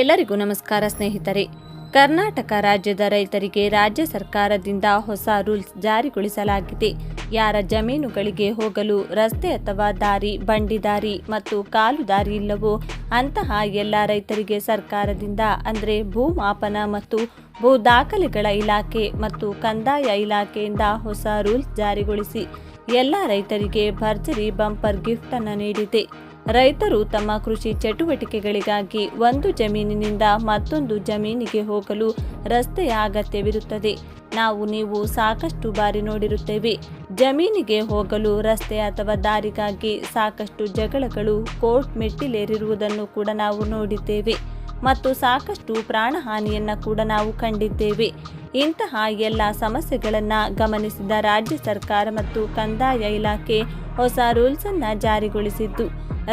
ಎಲ್ಲರಿಗೂ ನಮಸ್ಕಾರ ಸ್ನೇಹಿತರೆ. ಕರ್ನಾಟಕ ರಾಜ್ಯದ ರೈತರಿಗೆ ರಾಜ್ಯ ಸರ್ಕಾರದಿಂದ ಹೊಸ ರೂಲ್ಸ್ ಜಾರಿಗೊಳಿಸಲಾಗಿದೆ. ಯಾರ ಜಮೀನುಗಳಿಗೆ ಹೋಗಲು ರಸ್ತೆ ಅಥವಾ ದಾರಿ, ಬಂಡಿ ದಾರಿ ಮತ್ತು ಕಾಲು ದಾರಿ ಇಲ್ಲವೋ ಅಂತಹ ಎಲ್ಲ ರೈತರಿಗೆ ಸರ್ಕಾರದಿಂದ, ಅಂದರೆ ಭೂಮಾಪನ ಮತ್ತು ಭೂ ದಾಖಲೆಗಳ ಇಲಾಖೆ ಮತ್ತು ಕಂದಾಯ ಇಲಾಖೆಯಿಂದ ಹೊಸ ರೂಲ್ಸ್ ಜಾರಿಗೊಳಿಸಿ ಎಲ್ಲ ರೈತರಿಗೆ ಭರ್ಜರಿ ಬಂಪರ್ ಗಿಫ್ಟನ್ನು ನೀಡಿದೆ. ರೈತರು ತಮ್ಮ ಕೃಷಿ ಚಟುವಟಿಕೆಗಳಿಗಾಗಿ ಒಂದು ಜಮೀನಿನಿಂದ ಮತ್ತೊಂದು ಜಮೀನಿಗೆ ಹೋಗಲು ರಸ್ತೆಯ ಅಗತ್ಯವಿರುತ್ತದೆ. ನಾವು ನೀವು ಸಾಕಷ್ಟು ಬಾರಿ ನೋಡಿರುತ್ತೇವೆ. ಜಮೀನಿಗೆ ಹೋಗಲು ರಸ್ತೆ ಅಥವಾ ದಾರಿಗಾಗಿ ಸಾಕಷ್ಟು ಜಗಳಗಳು, ಕೋರ್ಟ್ ಮೆಟ್ಟಿಲೇರಿರುವುದನ್ನು ಕೂಡ ನಾವು ನೋಡಿದ್ದೇವೆ. ಮತ್ತು ಸಾಕಷ್ಟು ಪ್ರಾಣಹಾನಿಯನ್ನು ಕೂಡ ನಾವು ಕಂಡಿದ್ದೇವೆ. ಇಂತಹ ಎಲ್ಲ ಸಮಸ್ಯೆಗಳನ್ನು ಗಮನಿಸಿದ ರಾಜ್ಯ ಸರ್ಕಾರ ಮತ್ತು ಕಂದಾಯ ಇಲಾಖೆ ಹೊಸ ರೂಲ್ಸ್ ಅನ್ನು ಜಾರಿಗೊಳಿಸಿದ್ದು,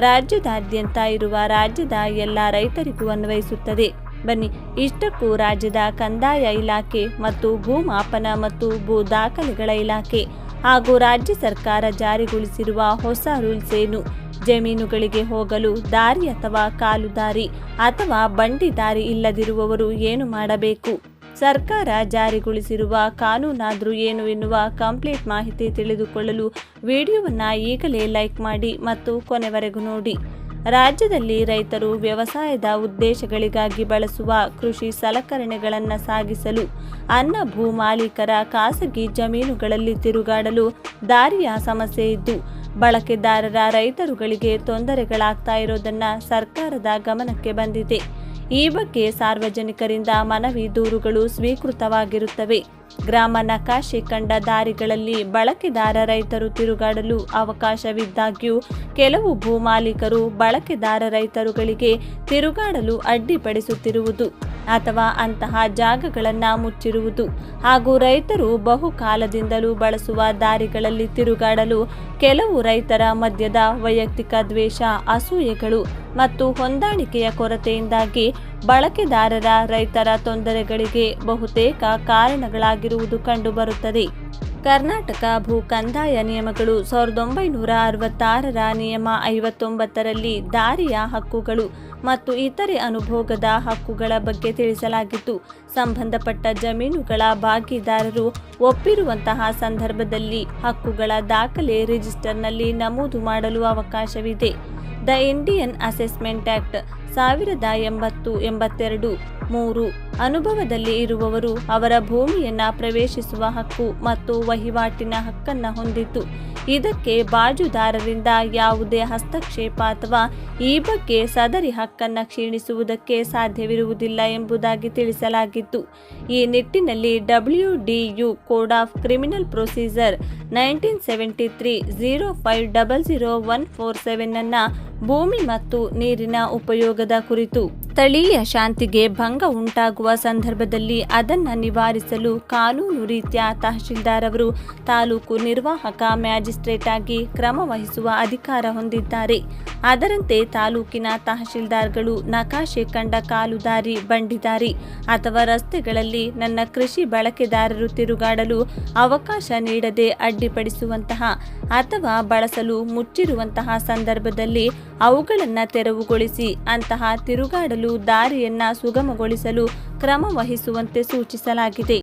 ರಾಜ್ಯದಾದ್ಯಂತ ಇರುವ ರಾಜ್ಯದ ಎಲ್ಲ ರೈತರಿಗೂ ಅನ್ವಯಿಸುತ್ತದೆ. ಬನ್ನಿ, ಇಷ್ಟಕ್ಕೂ ರಾಜ್ಯದ ಕಂದಾಯ ಇಲಾಖೆ ಮತ್ತು ಭೂಮಾಪನ ಮತ್ತು ಭೂ ದಾಖಲೆಗಳ ಇಲಾಖೆ ಹಾಗೂ ರಾಜ್ಯ ಸರ್ಕಾರ ಜಾರಿಗೊಳಿಸಿರುವ ಹೊಸ ರೂಲ್ಸ್ ಏನು? ಜಮೀನುಗಳಿಗೆ ಹೋಗಲು ದಾರಿ ಅಥವಾ ಕಾಲು ದಾರಿ ಅಥವಾ ಬಂಡಿ ದಾರಿ ಇಲ್ಲದಿರುವವರು ಏನು ಮಾಡಬೇಕು? ಸರ್ಕಾರ ಜಾರಿಗೊಳಿಸಿರುವ ಕಾನೂನಾದರೂ ಏನು ಎನ್ನುವ ಕಂಪ್ಲೀಟ್ ಮಾಹಿತಿ ತಿಳಿದುಕೊಳ್ಳಲು ವಿಡಿಯೋವನ್ನು ಈಗಲೇ ಲೈಕ್ ಮಾಡಿ ಮತ್ತು ಕೊನೆವರೆಗೂ ನೋಡಿ. ರಾಜ್ಯದಲ್ಲಿ ರೈತರು ವ್ಯವಸಾಯದ ಉದ್ದೇಶಗಳಿಗಾಗಿ ಬಳಸುವ ಕೃಷಿ ಸಲಕರಣೆಗಳನ್ನು ಸಾಗಿಸಲು, ಅನ್ನ ಭೂ ಮಾಲೀಕರ ಖಾಸಗಿ ಜಮೀನುಗಳಲ್ಲಿ ತಿರುಗಾಡಲು ದಾರಿಯ ಸಮಸ್ಯೆ ಇದ್ದು, ಬಳಕೆದಾರರ ರೈತರುಗಳಿಗೆ ತೊಂದರೆಗಳಾಗ್ತಾ ಇರೋದನ್ನ ಸರ್ಕಾರದ ಗಮನಕ್ಕೆ ಬಂದಿದೆ. ಈ ಬಗ್ಗೆ ಸಾರ್ವಜನಿಕರಿಂದ ಮನವಿ ದೂರುಗಳು ಸ್ವೀಕೃತವಾಗಿರುತ್ತವೆ. ಗ್ರಾಮ ನಕಾಶೆ ಕಂಡ ದಾರಿಗಳಲ್ಲಿ ಬಳಕೆದಾರ ರೈತರು ತಿರುಗಾಡಲು ಅವಕಾಶವಿದ್ದಾಗ್ಯೂ ಕೆಲವು ಭೂಮಾಲೀಕರು ಬಳಕೆದಾರ ರೈತರುಗಳಿಗೆ ತಿರುಗಾಡಲು ಅಡ್ಡಿಪಡಿಸುತ್ತಿರುವುದು ಅಥವಾ ಅಂತಹ ಜಾಗಗಳನ್ನು ಮುಚ್ಚಿರುವುದು. ಹಾಗೂ ರೈತರು ಬಹುಕಾಲದಿಂದಲೂ ಬಳಸುವ ದಾರಿಗಳಲ್ಲಿ ತಿರುಗಾಡಲು ಕೆಲವು ರೈತರ ಮಧ್ಯದ ವೈಯಕ್ತಿಕ ದ್ವೇಷ, ಅಸೂಯೆಗಳು ಮತ್ತು ಹೊಂದಾಣಿಕೆಯ ಕೊರತೆಯಿಂದಾಗಿ ಬಳಕೆದಾರರ ರೈತರ ತೊಂದರೆಗಳಿಗೆ ಬಹುತೇಕ ಕಾರಣಗಳಾಗಿರುವುದು ಕಂಡುಬರುತ್ತದೆ. ಕರ್ನಾಟಕ ಭೂ ಕಂದಾಯ ನಿಯಮಗಳು ಸಾವಿರದ ಒಂಬೈನೂರ ಅರವತ್ತಾರರ ನಿಯಮ ಐವತ್ತೊಂಬತ್ತರಲ್ಲಿ ದಾರಿಯ ಹಕ್ಕುಗಳು ಮತ್ತು ಇತರೆ ಅನುಭೋಗದ ಹಕ್ಕುಗಳ ಬಗ್ಗೆ ತಿಳಿಸಲಾಗಿತ್ತು. ಸಂಬಂಧಪಟ್ಟ ಜಮೀನುಗಳ ಭಾಗಿದಾರರು ಒಪ್ಪಿರುವಂತಹ ಸಂದರ್ಭದಲ್ಲಿ ಹಕ್ಕುಗಳ ದಾಖಲೆ ರಿಜಿಸ್ಟರ್ನಲ್ಲಿ ನಮೂದು ಮಾಡಲು ಅವಕಾಶವಿದೆ. ದ ಇಂಡಿಯನ್ ಅಸೆಸ್ಮೆಂಟ್ ಆ್ಯಕ್ಟ್ ಸಾವಿರದ ಎಂಬತ್ತು ಎಂಬತ್ತೆರಡು ಮೂರು. ಅನುಭವದಲ್ಲಿ ಇರುವವರು ಅವರ ಭೂಮಿಯನ್ನ ಪ್ರವೇಶಿಸುವ ಹಕ್ಕು ಮತ್ತು ವಹಿವಾಟಿನ ಹಕ್ಕನ್ನ ಹೊಂದಿತ್ತು ಇದಕ್ಕೆ ಬಾಜುದಾರರಿಂದ ಯಾವುದೇ ಹಸ್ತಕ್ಷೇಪ ಅಥವಾ ಈ ಬಗ್ಗೆ ಸದರಿ ಹಕ್ಕನ್ನ ಕ್ಷೀಣಿಸುವುದಕ್ಕೆ ಸಾಧ್ಯವಿರುವುದಿಲ್ಲ ಎಂಬುದಾಗಿ ತಿಳಿಸಲಾಗಿತ್ತು. ಈ ನಿಟ್ಟಿನಲ್ಲಿ W D U code of criminal procedure nineteen seventy three zero five double zero one four seven ಅನ್ನ ಭೂಮಿ ಮತ್ತು ನೀರಿನ ಉಪಯೋಗದ ಕುರಿತು ಸ್ಥಳೀಯ ಶಾಂತಿಗೆ ಭಂಗ ಉಂಟಾಗುವ ಸಂದರ್ಭದಲ್ಲಿ ಅದನ್ನು ನಿವಾರಿಸಲು ಕಾನೂನು ರೀತಿಯ ತಹಶೀಲ್ದಾರ್ ಅವರು ತಾಲೂಕು ನಿರ್ವಾಹಕ ಮ್ಯಾಜಿಸ್ಟ್ರೇಟ್ ಆಗಿ ಕ್ರಮ ವಹಿಸುವ ಅಧಿಕಾರ ಹೊಂದಿದ್ದಾರೆ. ಅದರಂತೆ ತಾಲೂಕಿನ ತಹಶೀಲ್ದಾರ್ಗಳು ನಕಾಶೆ ಕಂಡ ಕಾಲುದಾರಿ ಬಂಡಿದಾರಿ ಅಥವಾ ರಸ್ತೆಗಳಲ್ಲಿ ನನ್ನ ಕೃಷಿ ಬಳಕೆದಾರರು ತಿರುಗಾಡಲು ಅವಕಾಶ ನೀಡದೆ ಅಡ್ಡಿಪಡಿಸುವಂತಹ ಅಥವಾ ಬಳಸಲು ಮುಚ್ಚಿರುವಂತಹ ಸಂದರ್ಭದಲ್ಲಿ ಅವುಗಳನ್ನು ತೆರವುಗೊಳಿಸಿ ಅಂತಹ ತಿರುಗಾಡಲು ದಾರಿಯನ್ನ ಸುಗಮಗೊಳಿಸಲು ಕ್ರಮ ವಹಿಸುವಂತೆ ಸೂಚಿಸಲಾಗಿದೆ.